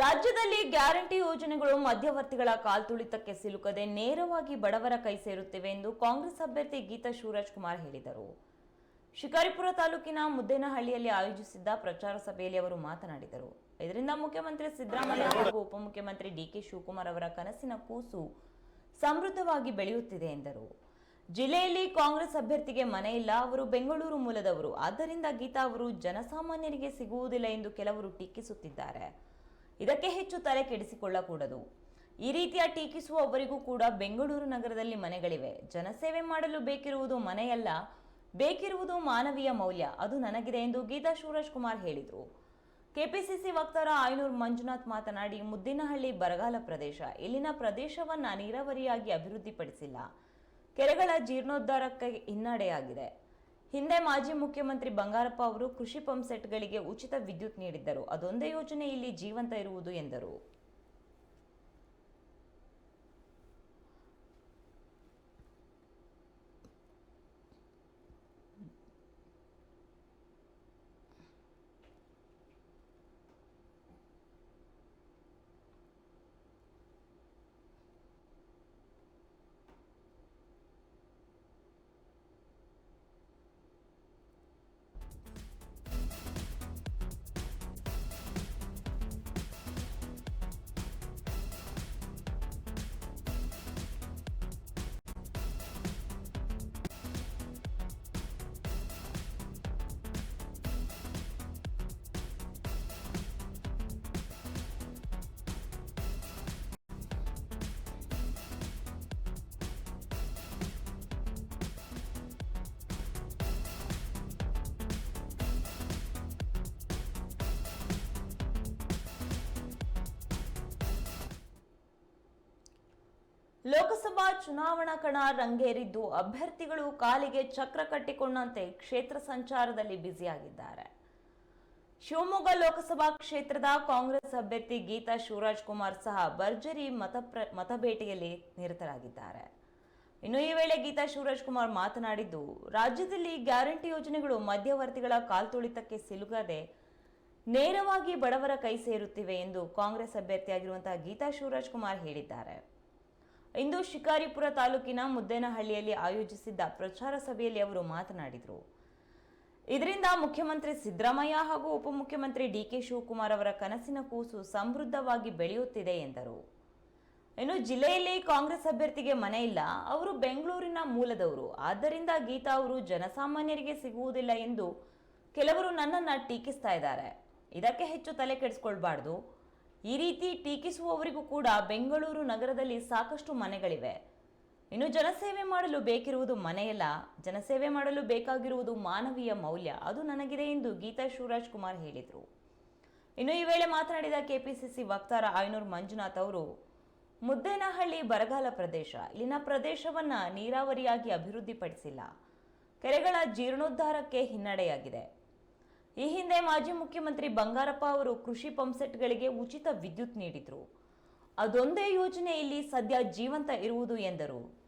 ರಾಜ್ಯದಲ್ಲಿ ಗ್ಯಾರಂಟಿ ಯೋಜನೆಗಳು ಮಧ್ಯವರ್ತಿಗಳ ಕಾಲ್ತುಳಿತಕ್ಕೆ ಸಿಲುಕದೆ ನೇರವಾಗಿ ಬಡವರ ಕೈ ಸೇರುತ್ತಿವೆ ಎಂದು ಕಾಂಗ್ರೆಸ್ ಅಭ್ಯರ್ಥಿ ಗೀತಾ ಶಿವರಾಜ್ ಕುಮಾರ್ ಹೇಳಿದರು. ಶಿಕಾರಿಪುರ ತಾಲೂಕಿನ ಮುದ್ದೇನಹಳ್ಳಿಯಲ್ಲಿ ಆಯೋಜಿಸಿದ್ದ ಪ್ರಚಾರ ಸಭೆಯಲ್ಲಿ ಅವರು ಮಾತನಾಡಿದರು. ಇದರಿಂದ ಮುಖ್ಯಮಂತ್ರಿ ಸಿದ್ದರಾಮಯ್ಯ ಹಾಗೂ ಉಪಮುಖ್ಯಮಂತ್ರಿ ಡಿಕೆ ಶಿವಕುಮಾರ್ ಅವರ ಕನಸಿನ ಕೂಸು ಸಮೃದ್ಧವಾಗಿ ಬೆಳೆಯುತ್ತಿದೆ ಎಂದರು. ಜಿಲ್ಲೆಯಲ್ಲಿ ಕಾಂಗ್ರೆಸ್ ಅಭ್ಯರ್ಥಿಗೆ ಮನೆ ಇಲ್ಲ, ಅವರು ಬೆಂಗಳೂರು ಮೂಲದವರು. ಆದ್ದರಿಂದ ಗೀತಾ ಅವರು ಜನಸಾಮಾನ್ಯರಿಗೆ ಸಿಗುವುದಿಲ್ಲ ಎಂದು ಕೆಲವರು ಟೀಕಿಸುತ್ತಿದ್ದಾರೆ. ಇದಕ್ಕೆ ಹೆಚ್ಚು ತಲೆ ಕೆಡಿಸಿಕೊಳ್ಳಕೂಡದು. ಈ ರೀತಿಯ ಟೀಕಿಸುವವರಿಗೂ ಕೂಡ ಬೆಂಗಳೂರು ನಗರದಲ್ಲಿ ಮನೆಗಳಿವೆ. ಜನಸೇವೆ ಮಾಡಲು ಬೇಕಿರುವುದು ಮನೆಯಲ್ಲ, ಬೇಕಿರುವುದು ಮಾನವೀಯ ಮೌಲ್ಯ, ಅದು ನನಗಿದೆ ಎಂದು ಗೀತಾ ಸೂರಜ್ ಕುಮಾರ್ ಹೇಳಿದರು. ಕೆಪಿಸಿಸಿ ವಕ್ತಾರ ಆಯನೂರ್ ಮಂಜುನಾಥ್ ಮಾತನಾಡಿ, ಮುದ್ದಿನಹಳ್ಳಿ ಬರಗಾಲ ಪ್ರದೇಶ, ಇಲ್ಲಿನ ಪ್ರದೇಶವನ್ನ ನೀರಾವರಿಯಾಗಿ ಅಭಿವೃದ್ಧಿಪಡಿಸಿಲ್ಲ. ಕೆರೆಗಳ ಜೀರ್ಣೋದ್ಧಾರಕ್ಕೆ ಹಿನ್ನಡೆಯಾಗಿದೆ. ಹಿಂದೆ ಮಾಜಿ ಮುಖ್ಯಮಂತ್ರಿ ಬಂಗಾರಪ್ಪ ಅವರು ಕೃಷಿ ಪಂಪ್ ಸೆಟ್ಗಳಿಗೆ ಉಚಿತ ವಿದ್ಯುತ್ ನೀಡಿದ್ದರು. ಅದೊಂದೇ ಯೋಜನೆ ಇಲ್ಲಿ ಜೀವಂತ ಇರುವುದು ಎಂದರು. ಲೋಕಸಭಾ ಚುನಾವಣಾ ಕಣ ರಂಗೇರಿದ್ದು, ಅಭ್ಯರ್ಥಿಗಳು ಕಾಲಿಗೆ ಚಕ್ರ ಕಟ್ಟಿಕೊಂಡಂತೆ ಕ್ಷೇತ್ರ ಸಂಚಾರದಲ್ಲಿ ಬ್ಯುಸಿಯಾಗಿದ್ದಾರೆ. ಶಿವಮೊಗ್ಗ ಲೋಕಸಭಾ ಕ್ಷೇತ್ರದ ಕಾಂಗ್ರೆಸ್ ಅಭ್ಯರ್ಥಿ ಗೀತಾ ಶಿವರಾಜ್ ಕುಮಾರ್ ಸಹ ಭರ್ಜರಿ ಮತ ಪ್ರ- ಮತಬೇಟೆಯಲ್ಲಿ ನಿರತರಾಗಿದ್ದಾರೆ. ಇನ್ನು ಈ ವೇಳೆ ಗೀತಾ ಶಿವರಾಜ್ ಕುಮಾರ್ ಮಾತನಾಡಿದ್ದು, ರಾಜ್ಯದಲ್ಲಿ ಗ್ಯಾರಂಟಿ ಯೋಜನೆಗಳು ಮಧ್ಯವರ್ತಿಗಳ ಕಾಲ್ತುಳಿತಕ್ಕೆ ಸಿಲುಕದೆ ನೇರವಾಗಿ ಬಡವರ ಕೈ ಸೇರುತ್ತಿವೆ ಎಂದು ಕಾಂಗ್ರೆಸ್ ಅಭ್ಯರ್ಥಿಯಾಗಿರುವಂತಹ ಗೀತಾ ಶಿವರಾಜ್ ಕುಮಾರ್ ಹೇಳಿದ್ದಾರೆ. ಇಂದು ಶಿಕಾರಿಪುರ ತಾಲೂಕಿನ ಮುದ್ದೇನಹಳ್ಳಿಯಲ್ಲಿ ಆಯೋಜಿಸಿದ್ದ ಪ್ರಚಾರ ಸಭೆಯಲ್ಲಿ ಅವರು ಮಾತನಾಡಿದರು. ಇದರಿಂದ ಮುಖ್ಯಮಂತ್ರಿ ಸಿದ್ದರಾಮಯ್ಯ ಹಾಗೂ ಉಪಮುಖ್ಯಮಂತ್ರಿ ಡಿಕೆ ಶಿವಕುಮಾರ್ ಅವರ ಕನಸಿನ ಕೂಸು ಸಮೃದ್ಧವಾಗಿ ಬೆಳೆಯುತ್ತಿದೆ ಎಂದರು. ಇನ್ನು ಜಿಲ್ಲೆಯಲ್ಲಿ ಕಾಂಗ್ರೆಸ್ ಅಭ್ಯರ್ಥಿಗೆ ಮನೆ ಇಲ್ಲ. ಅವರು ಬೆಂಗಳೂರಿನ ಮೂಲದವರು. ಆದ್ದರಿಂದ ಗೀತಾ ಅವರು ಜನಸಾಮಾನ್ಯರಿಗೆ ಸಿಗುವುದಿಲ್ಲ ಎಂದು ಕೆಲವರು ನನ್ನನ್ನು ಟೀಕಿಸ್ತಾ ಇದ್ದಾರೆ. ಇದಕ್ಕೆ ಹೆಚ್ಚು ತಲೆ ಕೆಡಿಸ್ಕೊಳ್ಬಾರ್ದು. ಈ ರೀತಿ ಟೀಕಿಸುವವರಿಗೂ ಕೂಡ ಬೆಂಗಳೂರು ನಗರದಲ್ಲಿ ಸಾಕಷ್ಟು ಮನೆಗಳಿವೆ. ಇನ್ನು ಜನಸೇವೆ ಮಾಡಲು ಬೇಕಿರುವುದು ಮನೆಯಲ್ಲ, ಜನಸೇವೆ ಮಾಡಲು ಬೇಕಾಗಿರುವುದು ಮಾನವೀಯ ಮೌಲ್ಯ, ಅದು ನನಗಿದೆ ಎಂದು ಗೀತಾ ಶಿವರಾಜ್ ಕುಮಾರ್ ಹೇಳಿದರು. ಇನ್ನು ಈ ವೇಳೆ ಮಾತನಾಡಿದ ಕೆಪಿಸಿಸಿ ವಕ್ತಾರ ಆಯನೂರ್ ಮಂಜುನಾಥ್ ಅವರು, ಮುದ್ದೇನಹಳ್ಳಿ ಬರಗಾಲ ಪ್ರದೇಶ, ಇಲ್ಲಿನ ಪ್ರದೇಶವನ್ನ ನೀರಾವರಿಯಾಗಿ ಅಭಿವೃದ್ಧಿಪಡಿಸಿಲ್ಲ. ಕೆರೆಗಳ ಜೀರ್ಣೋದ್ಧಾರಕ್ಕೆ ಹಿನ್ನಡೆಯಾಗಿದೆ. ಈ ಹಿಂದೆ ಮಾಜಿ ಮುಖ್ಯಮಂತ್ರಿ ಬಂಗಾರಪ್ಪ ಅವರು ಕೃಷಿ ಪಂಪ್ಸೆಟ್ಗಳಿಗೆ ಉಚಿತ ವಿದ್ಯುತ್ ನೀಡಿದ್ರು. ಅದೊಂದೇ ಯೋಜನೆ ಇಲ್ಲಿ ಸದ್ಯ ಜೀವಂತ ಇರುವುದು ಎಂದರು.